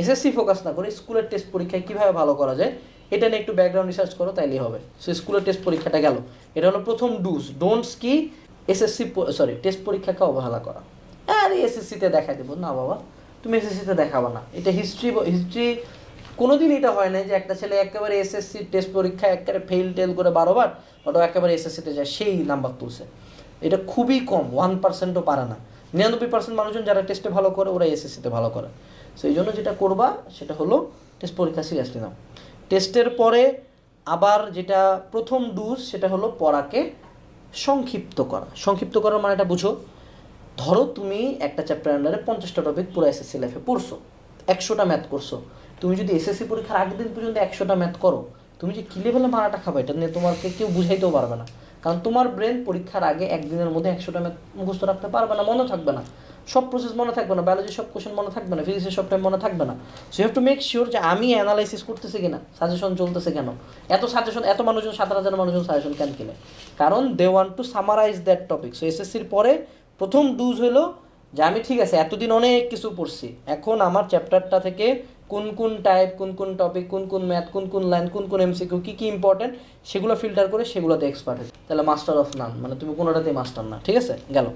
SSC focus না করে স্কুলের টেস্ট পরীক্ষায় কীভাবে ভালো করা যায়, এটা নিয়ে একটু ব্যাকগ্রাউন্ড রিসার্চ করো, তাইলেই হবে। সো স্কুলের টেস্ট পরীক্ষাটা গেল। এটা হলো প্রথম ডুজ ডোন্টস কি এসএসসি সরি টেস্ট পরীক্ষাকে অবহেলা করা। আরে এসএসসিতে দেখাই দেবো। না বাবা, তুমি এসএসসিতে দেখাবো না। এটা হিস্ট্রি হিস্ট্রি কোনোদিন এটা হয় না যে একটা ছেলে একেবারে এসএসসি টেস্ট পরীক্ষা একেবারে ফেল টেল করে বারোবার ওটা একেবারে এসএসসিতে যায়, সেই নাম্বার তুলছে। এটা খুবই কম ওয়ান পার্সেন্টও পারে না। নিরানব্বই পার্সেন্ট মানুষজন যারা টেস্টে ভালো করে ওরা এসএসসিতে ভালো করে। সো এই জন্য যেটা করবা, সেটা হলো টেস্ট পরীক্ষা সিরিয়াসলি নাও। টেস্টের পরে আবার যেটা প্রথম ডুজ সেটা হলো পড়াকে সংক্ষিপ্ত করা। সংক্ষিপ্ত করার মানে এটা বুঝো, ধরো তুমি একটা চ্যাপ্টার আন্ডারে পঞ্চাশটা টপিক পুরো এসএসসি লাইফে পড়ছো, একশোটা ম্যাথ করছ। তুমি যদি এসএসসি পরীক্ষার আগের দিন পর্যন্ত একশোটা ম্যাথ করো, তুমি যে কী লেভেলে মারাটা খাবে, এটা নিয়ে তোমাকে কেউ বুঝাইতেও পারবে না। কারণ তোমার ব্রেন পরীক্ষার আগে একদিনের মধ্যে একশোটা ম্যাথ মুখস্থ রাখতে পারবে না, মনে থাকবে না। সব প্রসেস মনে থাকবে না বায়োলজি সব কোশ্চেন মনে থাকবে না ফিজিক্সের সব টাইম মনে থাকবে না। So have to make sure যে আমি অ্যানালাইসিস করতেছি কিনা সাজেশন চলতেছে কেন? এত সাজেশন এত মানুষজন, সাত হাজার মানুষজন সাজেশন কেন কিনে? কারণ they want to summarize that topic so এসএসসির পরে প্রথম ডুজ হলো যে আমি ঠিক আছে, এতদিন অনেক কিছু পড়ছি। এখন আমার চ্যাপ্টারটা থেকে কোন কোন টাইপ কোন কোন টপিক কোন কোন ম্যাথ কোন কোন লাইন কোন কোন এমসিকিউ কী কী ইম্পর্টেন্ট সেগুলো ফিল্টার করে সেগুলোতে এক্সপার্ট হয়েছে। তাহলে মাস্টার অফ নান মানে তুমি কোনোটাতেই মাস্টার না ঠিক আছে? গেল।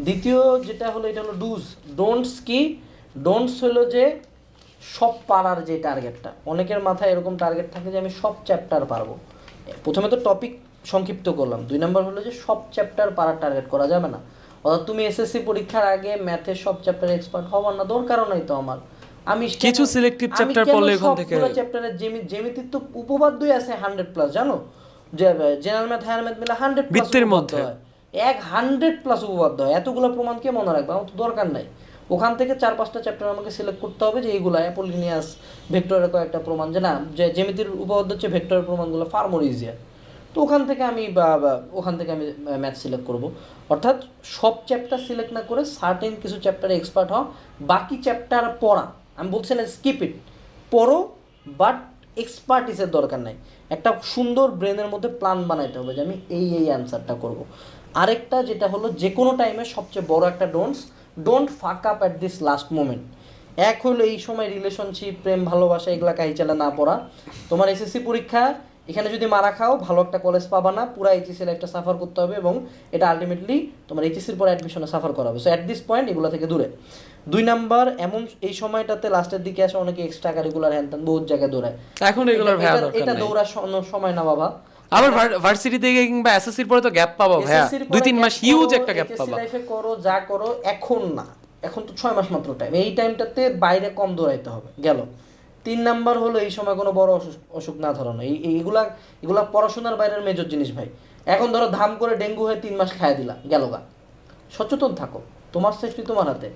দ্বিতীয় যেটা হলো এটা হলো ডুজ ডোন্টস কি? ডোন্টস হলো যে সব পারার যে টার্গেটটা অনেকের মাথায় এরকম টার্গেট থাকে যে আমি সব চ্যাপ্টার পারব। প্রথমে তো টপিক সংক্ষিপ্ত করলাম দুই নম্বর হলো যে সব চ্যাপ্টার পারার টার্গেট করা যাবে না। অর্থাৎ তুমি এসএসসি পরীক্ষার আগে ম্যাথের সব চ্যাপ্টারে এক্সপার্ট হওয়ার না দরকারও নাই তো আমার। আমি কিছু আমি chapter পড়লে ওখান থেকে- সবগুলো চ্যাপ্টারের জ্যামিতির তো উপপাদ্যই আছে হান্ড্রেড প্লাস জানো? জেনারেল ম্যাথ হায়ার ম্যাথ মিলে হান্ড্রেড বৃত্তের মধ্যে। এক হান্ড্রেড প্লাস উপপাদ্য হয়। এতগুলো প্রমাণ কে মনে রাখবে? আমার তো দরকার নাই। ওখান থেকে চার পাঁচটা চ্যাপ্টার আমাকে সিলেক্ট করতে হবে যে এইগুলো অ্যাপোলিনিয়াস ভেক্টরের কয়েকটা প্রমাণ। যে না যে জ্যামিতির উপপাদ্য হচ্ছে ভেক্টরের প্রমাণগুলো ফার মোর ইজিয়ার তো ওখান থেকে আমি বা ওখান থেকে আমি ম্যাথ সিলেক্ট করব। অর্থাৎ সব চ্যাপ্টার সিলেক্ট না করে সার্টেন কিছু চ্যাপ্টারে এক্সপার্ট হও। বাকি চ্যাপ্টার পড়া। আমি বলছি না স্কিপ ইট পড়ো বাট এক্সপার্টিসের দরকার নাই। একটা সুন্দর ব্রেনের মধ্যে প্ল্যান বানাইতে হবে যে আমি এই এই অ্যান্সারটা করব। আরেকটা যেটা হলো যে কোনো টাইমে সবচেয়ে বড় একটা don'ts don't fuck up at this last moment এক হলো এই সময় রিলেশনশিপ প্রেম, ভালোবাসা, এগুলা কাহি চালা না পড়া। তোমার এসএসসি পরীক্ষা এখানে যদি মারা খাও ভালো একটা কলেজ পাবা না পুরো এইচএসসি লাইফটা সাফার করতে হবে এবং এটা আলটিমেটলি তোমার এইচএসসির পর অ্যাডমিশনে সাফার করা হবে সো অ্যাট দিস পয়েন্ট এগুলো থেকে দূরে। দুই নাম্বার এমন এই সময়টাতে লাস্টের দিকে আসে অনেকে এক্সট্রা কারিকুলার হ্যান ত্যান বহুত জায়গায় দৌড়ায়। এখন এগুলোর এটা- এটা- দরকার এটা দৌড়ার সময় না বাবা। আবার ভার্সিটি থেকে কিংবা এসএসসির পরে তো গ্যাপ পাবো ভাইয়া। পরে দুই তিন মাস হিউজ একটা গ্যাপ পাবা। লাইফে করো যা করো এখন না। এখন তো ছয় মাস মাত্র টাইম এই টাইমটাতে বাইরে কম দৌড়াইতে হবে। গেল। তিন নাম্বার হলো এই সময় কোনো বড় অসুখ অসুখ না ধরানো এই এই- এইগুলা এগুলা পড়াশোনার বাইরের মেজর জিনিস ভাই। এখন ধরো ধাম করে ডেঙ্গু হয়ে তিন মাস খাইয়ে দিলা গেল গা। সচেতন থাকো তোমার সেফটি তোমার হাতে।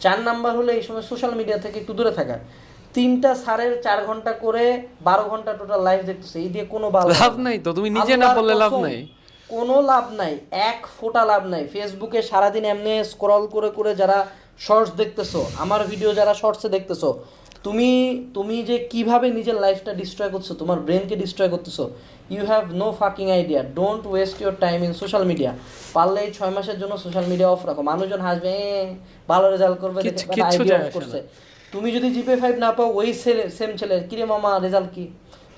চার নাম্বার হলো এই সময় সোশ্যাল মিডিয়া থেকে একটু দূরে থাকা। তিনটা সারের চার ঘণ্টা করে বারো ঘণ্টা টোটাল লাইভ দেখতেছে। এই দিয়ে কোনো লাভ নাই তো তুমি নিজে না বললে লাভ নাই। কোনো লাভ নাই এক ফোঁটা লাভ নাই। ফেসবুকে সারাদিন এমনি স্ক্রল করে করে যারা শর্টস দেখতেছো আমার ভিডিও যারা শর্টসে দেখতেছো তুমি তুমি যে কীভাবে নিজের লাইফটা ডিস্ট্রয় করছ তোমার ব্রেনকে ডিস্ট্রয় করতেছো you have no fucking idea don't waste your time in social media পারলে এই ছয় মাসের জন্য সোশ্যাল মিডিয়া অফ রাখো। মানুষজন হাসবে ভালো রেজাল্ট করবে আইডিয়া অফ করছে। তুমি যদি জিপে ফাইভ না পাও ওই সেম ছেলে কিরে মামা রেজাল্ট কি?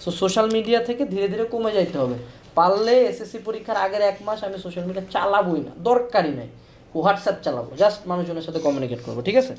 সো সোশ্যাল মিডিয়া থেকে ধীরে ধীরে কমে যাইতে হবে। পারলে এসএসসি পরীক্ষার আগের এক মাস আমি সোশ্যাল মিডিয়া চালাবোই না। দরকারই নাই। হোয়াটসঅ্যাপ চালাবো। জাস্ট মানুষজনের সাথে কমিউনিকেট করব ঠিক আছে?